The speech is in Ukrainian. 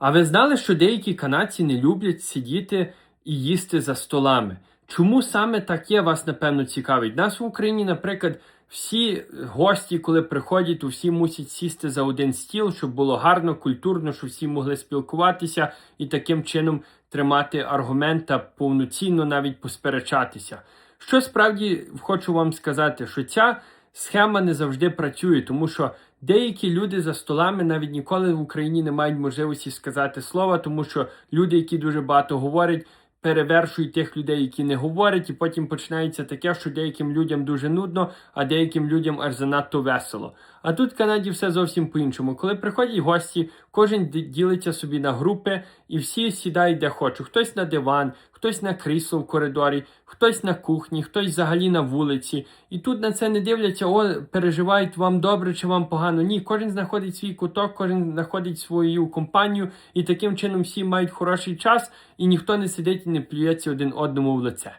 А ви знали, що деякі канадці не люблять сидіти і їсти за столами? Чому саме таке вас, напевно, цікавить? Нас в Україні, наприклад, всі гості, коли приходять, всі мусять сісти за один стіл, щоб було гарно, культурно, щоб всі могли спілкуватися і таким чином тримати аргумент та повноцінно навіть посперечатися. Що справді хочу вам сказати, що ця схема не завжди працює, тому що деякі люди за столами навіть ніколи в Україні не мають можливості сказати слова, тому що люди, які дуже багато говорять, перевершують тих людей, які не говорять, і потім починається таке, що деяким людям дуже нудно, а деяким людям аж занадто весело. А тут в Канаді все зовсім по-іншому. Коли приходять гості, кожен ділиться собі на групи, і всі сідають де хочуть. Хтось на диван, хтось на крісло в коридорі, хтось на кухні, хтось взагалі на вулиці. І тут на це не дивляться, о, переживають вам добре чи вам погано. Ні, кожен знаходить свій куток, кожен знаходить свою компанію, і таким чином всі мають хороший час, і ніхто не сидить не плюється один одному в лице.